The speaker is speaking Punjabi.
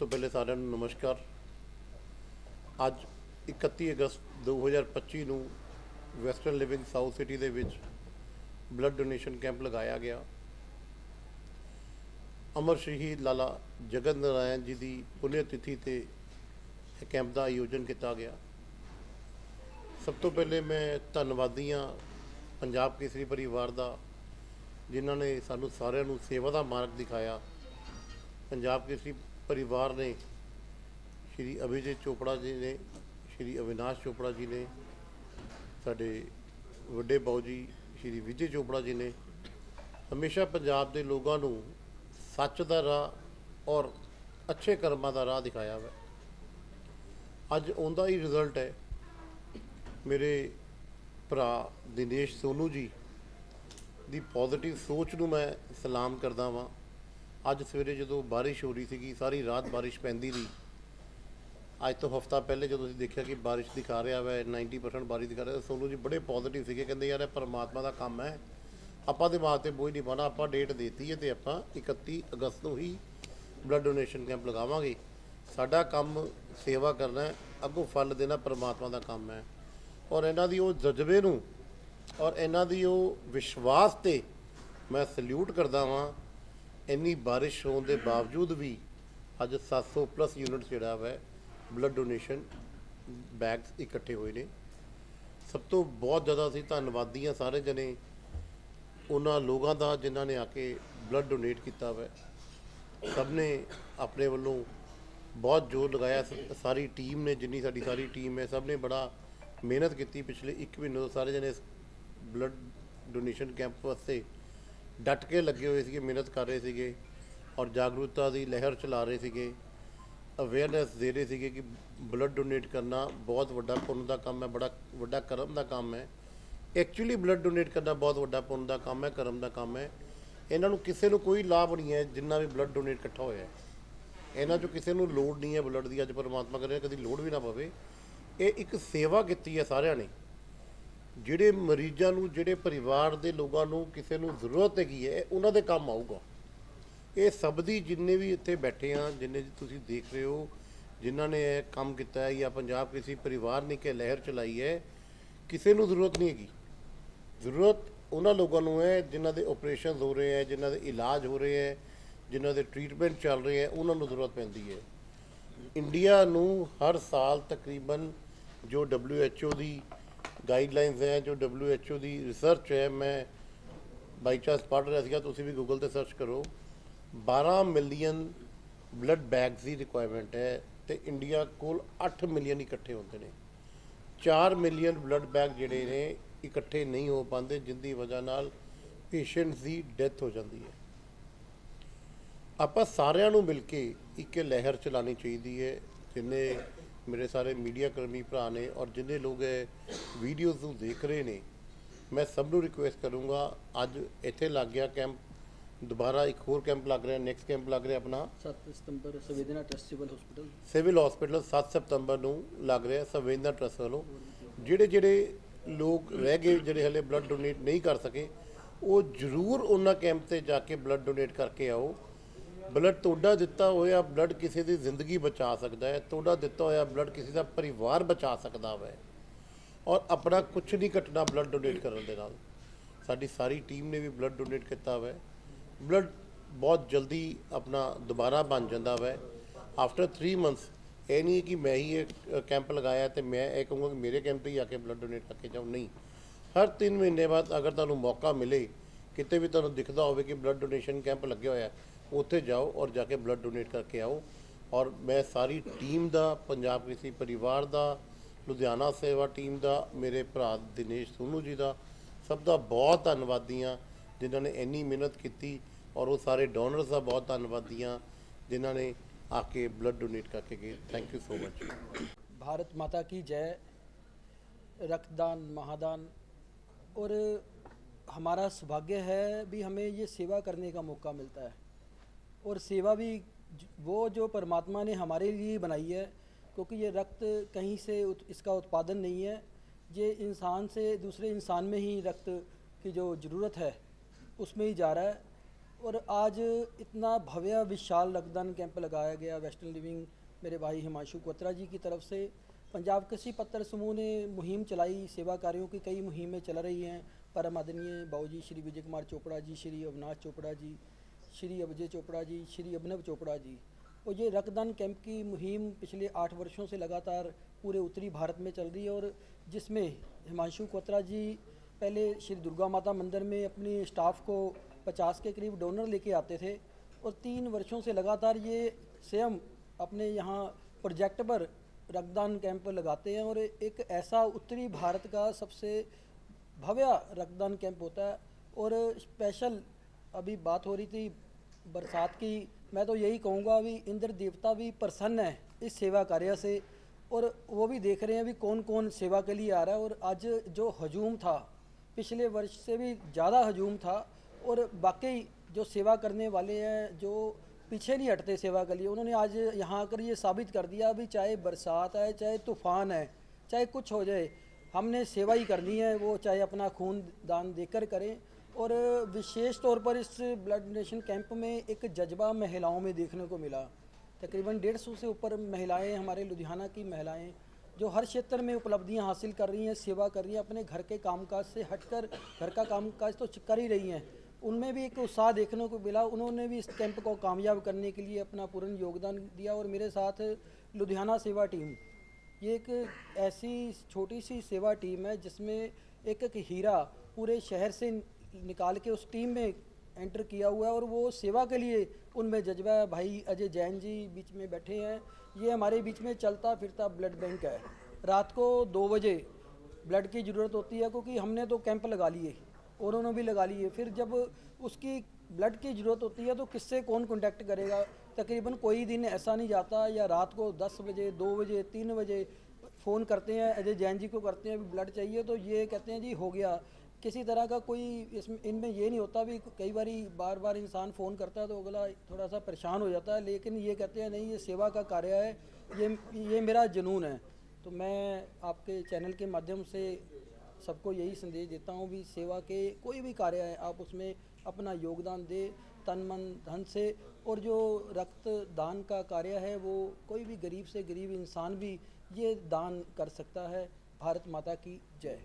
ਤੋਂ ਪਹਿਲੇ ਸਾਰਿਆਂ ਨੂੰ ਨਮਸਕਾਰ। ਅੱਜ 31 ਅਗਸਤ 2025 ਨੂੰ ਵੈਸਟਰਨ ਲਿਵਿੰਗ ਸਾਊਥ ਸਿਟੀ ਦੇ ਵਿੱਚ ਬਲੱਡ ਡੋਨੇਸ਼ਨ ਕੈਂਪ ਲਗਾਇਆ ਗਿਆ। ਅਮਰ ਸ਼ਹੀਦ ਲਾਲਾ ਜਗਤ ਨਾਰਾਇਣ ਜੀ ਦੀ ਪੁਨਿਆ ਤਿਥੀ ਤੇ ਇਹ ਕੈਂਪ ਦਾ ਆਯੋਜਨ ਕੀਤਾ ਗਿਆ। ਸਭ ਤੋਂ ਪਹਿਲੇ ਮੈਂ ਧੰਨਵਾਦੀ ਹਾਂ ਪੰਜਾਬ ਕੇਸਰੀ ਪਰਿਵਾਰ ਦਾ, ਜਿਨ੍ਹਾਂ ਨੇ ਸਾਨੂੰ ਸਾਰਿਆਂ ਨੂੰ ਸੇਵਾ ਦਾ ਮਾਰਗ ਦਿਖਾਇਆ। ਪੰਜਾਬ ਕੇਸਰੀ ਪਰਿਵਾਰ ਨੇ ਸ਼੍ਰੀ ਅਭਿਜੀਤ ਚੋਪੜਾ ਜੀ ਨੇ, ਸ਼੍ਰੀ ਅਵਿਨਾਸ਼ ਚੋਪੜਾ ਜੀ ਨੇ, ਸਾਡੇ ਵੱਡੇ ਬਾਊ ਜੀ ਸ਼੍ਰੀ ਵਿਜੇ ਚੋਪੜਾ ਜੀ ਨੇ, ਹਮੇਸ਼ਾ ਪੰਜਾਬ ਦੇ ਲੋਕਾਂ ਨੂੰ ਸੱਚ ਦਾ ਰਾਹ ਔਰ ਅੱਛੇ ਕਰਮਾਂ ਦਾ ਰਾਹ ਦਿਖਾਇਆ ਹੈ ਅੱਜ ਉਹਦਾ ਹੀ ਰਿਜ਼ਲਟ ਹੈ। ਮੇਰੇ ਭਰਾ ਦਿਨੇਸ਼ ਸੋਨੂ ਜੀ ਦੀ ਪੋਜ਼ਿਟਿਵ ਸੋਚ ਨੂੰ ਮੈਂ ਸਲਾਮ ਕਰਦਾ ਵਾਂ। ਅੱਜ ਸਵੇਰੇ ਜਦੋਂ ਬਾਰਿਸ਼ ਹੋ ਰਹੀ ਸੀਗੀ, ਸਾਰੀ ਰਾਤ ਬਾਰਿਸ਼ ਪੈਂਦੀ ਰਹੀ। ਅੱਜ ਤੋਂ ਹਫਤਾ ਪਹਿਲੇ ਜਦੋਂ ਅਸੀਂ ਦੇਖਿਆ ਕਿ ਬਾਰਿਸ਼ ਦਿਖਾ ਰਿਹਾ ਵੈ 90% ਬਾਰਿਸ਼ ਦਿਖਾ ਰਿਹਾ ਤਾਂ ਸੋਨੂ ਜੀ ਬੜੇ ਪੋਜ਼ਿਟਿਵ ਸੀਗੇ, ਕਹਿੰਦੇ ਯਾਰ ਇਹ ਪਰਮਾਤਮਾ ਦਾ ਕੰਮ ਹੈ। ਆਪਾਂ ਦੇ ਬਾਤ ਤੇ ਬੋਝ ਨਹੀਂ ਪਾਉਣਾ, ਆਪਾਂ ਡੇਟ ਦੇਤੀ ਹੈ ਤੇ ਆਪਾਂ 31 ਅਗਸਤ ਨੂੰ ਹੀ ਬਲੱਡ ਡੋਨੇਸ਼ਨ ਕੈਂਪ ਲਗਾਵਾਂਗੇ। ਸਾਡਾ ਕੰਮ ਸੇਵਾ ਕਰਨਾ ਹੈ, ਅੱਗੋਂ ਫਲ ਦੇਣਾ ਪਰਮਾਤਮਾ ਦਾ ਕੰਮ ਹੈ। ਔਰ ਇਹਨਾਂ ਦੀ ਉਹ ਜਜ਼ਬੇ ਨੂੰ ਔਰ ਇਹਨਾਂ ਦੀ ਉਹ ਵਿਸ਼ਵਾਸ ਤੇ ਮੈਂ ਸਲੂਟ ਕਰਦਾ ਵਾਂ ਇੰਨੀ ਬਾਰਿਸ਼ ਹੋਣ ਦੇ ਬਾਵਜੂਦ ਵੀ ਅੱਜ 700 ਪਲੱਸ ਯੂਨਿਟ ਜਿਹੜਾ ਵਾ ਬਲੱਡ ਡੋਨੇਸ਼ਨ ਬੈਗਸ ਇਕੱਠੇ ਹੋਏ ਨੇ। ਸਭ ਤੋਂ ਬਹੁਤ ਜ਼ਿਆਦਾ ਅਸੀਂ ਧੰਨਵਾਦੀ ਹਾਂ ਸਾਰੇ ਜਣੇ, ਉਹਨਾਂ ਲੋਕਾਂ ਦਾ ਜਿਨ੍ਹਾਂ ਨੇ ਆ ਕੇ ਬਲੱਡ ਡੋਨੇਟ ਕੀਤਾ ਵਾ। ਸਭ ਨੇ ਆਪਣੇ ਵੱਲੋਂ ਬਹੁਤ ਜ਼ੋਰ ਲਗਾਇਆ, ਸ- ਸਾਰੀ ਟੀਮ ਨੇ, ਜਿੰਨੀ ਸਾਡੀ ਸਾਰੀ ਟੀਮ ਹੈ, ਸਭ ਨੇ ਬੜਾ ਮਿਹਨਤ ਕੀਤੀ ਪਿਛਲੇ 1 ਮਹੀਨੇ ਤੋਂ। ਸਾਰੇ ਜਣੇ ਬਲੱਡ ਡੋਨੇਸ਼ਨ ਕੈਂਪ ਵਾਸਤੇ ਡਟ ਕੇ ਲੱਗੇ ਹੋਏ ਸੀਗੇ, ਮਿਹਨਤ ਕਰ ਰਹੇ ਸੀਗੇ ਔਰ ਜਾਗਰੂਕਤਾ ਦੀ ਲਹਿਰ ਚਲਾ ਰਹੇ ਸੀਗੇ। ਅਵੇਅਰਨੈਸ ਦੇ ਰਹੇ ਸੀਗੇ ਕਿ ਬਲੱਡ ਡੋਨੇਟ ਕਰਨਾ ਬਹੁਤ ਵੱਡਾ ਪੁੰਨ ਦਾ ਕੰਮ ਹੈ, ਬੜਾ ਵੱਡਾ ਕਰਮ ਦਾ ਕੰਮ ਹੈ। ਐਕਚੁਅਲੀ ਬਲੱਡ ਡੋਨੇਟ ਕਰਨਾ ਬਹੁਤ ਵੱਡਾ ਪੁੰਨ ਦਾ ਕੰਮ ਹੈ, ਕਰਮ ਦਾ ਕੰਮ ਹੈ। ਇਹਨਾਂ ਨੂੰ ਕਿਸੇ ਨੂੰ ਕੋਈ ਲਾਭ ਨਹੀਂ ਹੈ ਜਿੰਨਾ ਵੀ ਬਲੱਡ ਡੋਨੇਟ ਇਕੱਠਾ ਹੋਇਆ ਹੈ। ਇਹਨਾਂ 'ਚੋਂ ਕਿਸੇ ਨੂੰ ਲੋੜ ਨਹੀਂ ਹੈ ਬਲੱਡ ਦੀ, ਅੱਜ ਪਰਮਾਤਮਾ ਕਰੇ, ਕਦੀ ਲੋੜ ਵੀ ਨਾ ਪਵੇ। ਇਹ ਇੱਕ ਸੇਵਾ ਕੀਤੀ ਹੈ ਸਾਰਿਆਂ ਨੇ। ਜਿਹੜੇ ਮਰੀਜ਼ਾਂ ਨੂੰ, ਜਿਹੜੇ ਪਰਿਵਾਰ ਦੇ ਲੋਕਾਂ ਨੂੰ ਕਿਸੇ ਨੂੰ ਜ਼ਰੂਰਤ ਹੈਗੀ ਹੈ ਉਹਨਾਂ ਦੇ ਕੰਮ ਆਊਗਾ। ਇਹ ਸਭ ਦੀ ਜਿੰਨੇ ਵੀ ਇੱਥੇ ਬੈਠੇ ਆ, ਜਿੰਨੇ ਤੁਸੀਂ ਦੇਖ ਰਹੇ ਹੋ, ਜਿਨ੍ਹਾਂ ਨੇ ਇਹ ਕੰਮ ਕੀਤਾ ਹੈ, ਜਾਂ ਪੰਜਾਬ ਕਿਸੇ ਪਰਿਵਾਰ ਨੇ ਕਿ ਲਹਿਰ ਚਲਾਈ ਹੈ, ਕਿਸੇ ਨੂੰ ਜ਼ਰੂਰਤ ਨਹੀਂ ਹੈਗੀ। ਜ਼ਰੂਰਤ ਉਹਨਾਂ ਲੋਕਾਂ ਨੂੰ ਹੈ, ਜਿਨ੍ਹਾਂ ਦੇ ਆਪਰੇਸ਼ਨ ਹੋ ਰਹੇ ਹੈ, ਜਿਨ੍ਹਾਂ ਦੇ ਇਲਾਜ ਹੋ ਰਹੇ ਹੈ, ਜਿਨ੍ਹਾਂ ਦੇ ਟ੍ਰੀਟਮੈਂਟ ਚੱਲ ਰਹੇ ਹੈ, ਉਹਨਾਂ ਨੂੰ ਜ਼ਰੂਰਤ ਪੈਂਦੀ ਹੈ। ਇੰਡੀਆ ਨੂੰ ਹਰ ਸਾਲ ਤਕਰੀਬਨ ਜੋ WHO ਦੀ ਗਾਈਡਲਾਈਨਸ ਹੈ, ਜੋ WHO ਦੀ ਰਿਸਰਚ ਹੈ, ਮੈਂ ਬਾਈ ਚਾਂਸ ਪੜ੍ਹ ਰਿਹਾ ਸੀਗਾ, ਤੁਸੀਂ ਵੀ ਗੂਗਲ ਤੇ ਸਰਚ ਕਰੋ। 12 ਮਿਲੀਅਨ ਬਲੱਡ ਬੈਗਸ ਦੀ ਰਿਕੁਆਇਰਮੈਂਟ ਹੈ ਤੇ ਇੰਡੀਆ ਕੋਲ 8 ਮਿਲੀਅਨ ਇਕੱਠੇ ਹੁੰਦੇ ਨੇ। 4 ਮਿਲੀਅਨ ਬਲੱਡ ਬੈਗ ਜਿਹੜੇ ਨੇ, ਇਕੱਠੇ ਨਹੀਂ ਹੋ ਪਾਉਂਦੇ, ਜਿੰਦੀ ਵਜ੍ਹਾ ਨਾਲ ਪੇਸ਼ੈਂਟਸ ਦੀ ਡੈਥ ਹੋ ਜਾਂਦੀ ਹੈ। ਆਪਾਂ ਸਾਰਿਆਂ ਨੂੰ ਮਿਲ ਕੇ ਇੱਕ ਲਹਿਰ ਚਲਾਣੀ ਚਾਹੀਦੀ ਹੈ ਜਿੰਨੇ ਮੇਰੇ ਸਾਰੇ ਮੀਡੀਆ ਕਰਮੀ ਭਰਾ ਨੇ ਔਰ ਜਿੰਨੇ ਲੋਕ ਇਹ ਵੀਡੀਓਜ਼ ਨੂੰ ਦੇਖ ਰਹੇ ਨੇ ਮੈਂ ਸਭ ਨੂੰ ਰਿਕੁਐਸਟ ਕਰੂੰਗਾ ਅੱਜ ਇੱਥੇ ਲੱਗ ਗਿਆ ਕੈਂਪ ਦੁਬਾਰਾ ਇੱਕ ਹੋਰ ਕੈਂਪ ਲੱਗ ਰਿਹਾ ਨੈਕਸਟ ਕੈਂਪ ਲੱਗ ਰਿਹਾ ਆਪਣਾ। 7 ਸਤੰਬਰ Samvedna trust civil hospital civil hospital 7 ਸਤੰਬਰ ਨੂੰ ਲੱਗ ਰਿਹਾ ਸੰਵੇਦਨਾ ਟਰਸਟ ਵੱਲੋਂ। ਜਿਹੜੇ ਜਿਹੜੇ ਲੋਕ ਰਹਿ ਗਏ ਜਿਹੜੇ ਹਲੇ ਬਲੱਡ ਡੋਨੇਟ ਨਹੀਂ ਕਰ ਸਕੇ ਉਹ ਜ਼ਰੂਰ ਉਹਨਾਂ ਕੈਂਪ ਤੇ ਜਾ ਕੇ ਬਲੱਡ ਡੋਨੇਟ ਕਰਕੇ ਆਓ। ਬਲੱਡ ਤੁਹਾਡਾ ਦਿੱਤਾ ਹੋਇਆ ਬਲੱਡ ਕਿਸੇ ਦੀ ਜ਼ਿੰਦਗੀ ਬਚਾ ਸਕਦਾ ਹੈ ਤੁਹਾਡਾ ਦਿੱਤਾ ਹੋਇਆ ਬਲੱਡ ਕਿਸੇ ਦਾ ਪਰਿਵਾਰ ਬਚਾ ਸਕਦਾ ਹੈ। ਔਰ ਆਪਣਾ ਕੁਝ ਨਹੀਂ ਘਟਣਾ ਬਲੱਡ ਡੋਨੇਟ ਕਰਨ ਦੇ ਨਾਲ। ਸਾਡੀ ਸਾਰੀ ਟੀਮ ਨੇ ਵੀ ਬਲੱਡ ਡੋਨੇਟ ਕੀਤਾ ਹੋਇਆ ਬਲੱਡ ਬਹੁਤ ਜਲਦੀ ਆਪਣਾ ਦੁਬਾਰਾ ਬਣ ਜਾਂਦਾ ਹੈ। ਆਫਟਰ 3 ਮੰਥਸ ਇਹ ਨਹੀਂ ਕਿ ਮੈਂ ਹੀ ਇਹ ਕੈਂਪ ਲਗਾਇਆ ਤੇ ਮੈਂ ਇਹ ਕਹੂੰਗਾ ਕਿ ਮੇਰੇ ਕੈਂਪ ਤੇ ਹੀ ਆ ਕੇ ਬਲੱਡ ਡੋਨੇਟ ਕਰਕੇ ਜਾਓ। ਨਹੀਂ। ਹਰ 3 ਮਹੀਨੇ ਬਾਅਦ ਅਗਰ ਤੁਹਾਨੂੰ ਮੌਕਾ ਮਿਲੇ ਕਿਤੇ ਵੀ ਤੁਹਾਨੂੰ ਦਿਖਦਾ ਹੋਵੇ ਕਿ ਬਲੱਡ ਡੋਨੇਸ਼ਨ ਕੈਂਪ ਲੱਗਿਆ ਹੋਇਆ ਹੈ, ਉੱਥੇ ਜਾਓ ਔਰ ਜਾ ਕੇ ਬਲੱਡ ਡੋਨੇਟ ਕਰਕੇ ਆਓ ਔਰ ਮੈਂ ਸਾਰੀ ਟੀਮ ਦਾ ਪੰਜਾਬ ਕਿਸੇ ਪਰਿਵਾਰ ਦਾ ਲੁਧਿਆਣਾ ਸੇਵਾ ਟੀਮ ਦਾ ਮੇਰੇ ਭਰਾ ਦਿਨੇਸ਼ ਸੋਨੂ ਜੀ ਦਾ ਸਭ ਦਾ ਬਹੁਤ ਧੰਨਵਾਦੀ ਹਾਂ ਜਿਨ੍ਹਾਂ ਨੇ ਇੰਨੀ ਮਿਹਨਤ ਕੀਤੀ ਔਰ ਉਹ ਸਾਰੇ ਡੋਨਰਸ ਦਾ ਬਹੁਤ ਧੰਨਵਾਦੀ ਹਾਂ ਜਿਨ੍ਹਾਂ ਨੇ ਆ ਕੇ ਬਲੱਡ ਡੋਨੇਟ ਕਰਕੇ ਗਏ thank you so much Bharat माता की जय रक्तदान महादान और हमारा सौभाग्य है भी हमें ये सेवा करने का मौका मिलता है और सेवा भी वो जो परमात्मा ने हमारे लिए बनाई है क्योंकि ये रक्त कहीं से उत, इसका उत्पादन नहीं है ये इंसान से दूसरे इंसान में ही रक्त की जो ज़रूरत है उसमें ही जा रहा है। और आज इतना भव्य विशाल रक्तदान कैंप लगाया गया वेस्टर्न लिविंग मेरे भाई हिमांशु कोत्रा जी की तरफ़ से। पंजाब कृषि पत्र समूह ने मुहिम चलाई सेवा कार्यों की कई मुहिमें चल रही हैं। परम आदरणीय बाबूजी श्री विजय कुमार चोपड़ा जी श्री अविनाश चोपड़ा जी श्री अभजय चोपड़ा जी, श्री अभिनव चोपड़ा जी। और ये रक्तदान कैंप की मुहिम पिछले आठ वर्षों से लगातार पूरे उत्तरी भारत में चल रही है और जिसमें हिमांशु कोत्रा जी पहले श्री दुर्गा माता मंदिर में अपनी स्टाफ को पचास के करीब डोनर लेके आते थे और तीन वर्षों से लगातार ये स्वयं अपने यहाँ प्रोजेक्ट पर रक्तदान कैंप लगाते हैं और एक ऐसा उत्तरी भारत का सबसे भव्य रक्तदान कैंप होता है और स्पेशल अभी बात हो रही थी बरसात की, मैं तो यही कहूँगा अभी इंद्र देवता भी प्रसन्न है इस सेवा कार्य से और वो भी देख रहे हैं अभी कौन कौन सेवा के लिए आ रहा है और आज जो हजूम था, पिछले वर्ष से भी ज़्यादा हजूम था और बाकी जो सेवा करने वाले हैं, जो पीछे नहीं हटते सेवा के लिए, उन्होंने आज यहाँ आकर ये साबित कर दिया, अभी चाहे बरसात है चाहे तूफ़ान है चाहे कुछ हो जाए, हमने सेवा ही करनी है, वो चाहे अपना खून दान देकर करें और विशेष तौर पर इस ब्लड डोनेशन कैंप में एक जज्बा महिलाओं में देखने को मिला। तकरीबन डेढ़ सौ से ऊपर महिलाएँ हमारे लुधियाना की महिलाएँ जो हर क्षेत्र में उपलब्धियाँ हासिल कर रही हैं, सेवा कर रही हैं, अपने घर के कामकाज से हटकर, घर का कामकाज तो कर ही रही हैं। उनमें भी एक उत्साह देखने को मिला। उन्होंने भी इस कैंप को कामयाब करने के लिए अपना पूर्ण योगदान दिया और मेरे साथ लुधियाना सेवा टीम। ये एक ऐसी छोटी सी सेवा टीम है जिसमें एक एक हीरा पूरे शहर से निकाल के उस टीम में एंटर किया हुआ है और वो सेवा के लिए उनमें जज्बा है। भाई अजय जैन जी बीच में बैठे हैं। ये हमारे बीच में चलता फिरता ब्लड बैंक है। रात को दो बजे ब्लड की ज़रूरत होती है क्योंकि हमने तो कैंप लगा लिए और उन्होंने भी लगा लिए। फिर जब उसकी ब्लड की ज़रूरत होती है तो किससे कौन कॉन्टैक्ट करेगा? तकरीबन कोई दिन ऐसा नहीं जाता या रात को 10 बजे, दो बजे, तीन बजे फ़ोन करते हैं, अजय जैन जी को करते हैं ब्लड चाहिए? तो ये कहते हैं, जी, हो गया। किसी तरह का कोई इसमें, इनमें ये नहीं होता भी, कई बार बार बार इंसान फ़ोन करता है तो अगला थोड़ा सा परेशान हो जाता है, लेकिन ये कहते हैं, नहीं, ये सेवा का कार्य है, ये ये मेरा जुनून है। तो मैं आपके चैनल के माध्यम से सबको यही संदेश देता हूँ भी, सेवा के कोई भी कार्य है, आप उसमें अपना योगदान दे, तन मन धन से, और जो रक्त दान का कार्य है, वो कोई भी गरीब से गरीब इंसान भी ये दान कर सकता है। भारत माता की जय।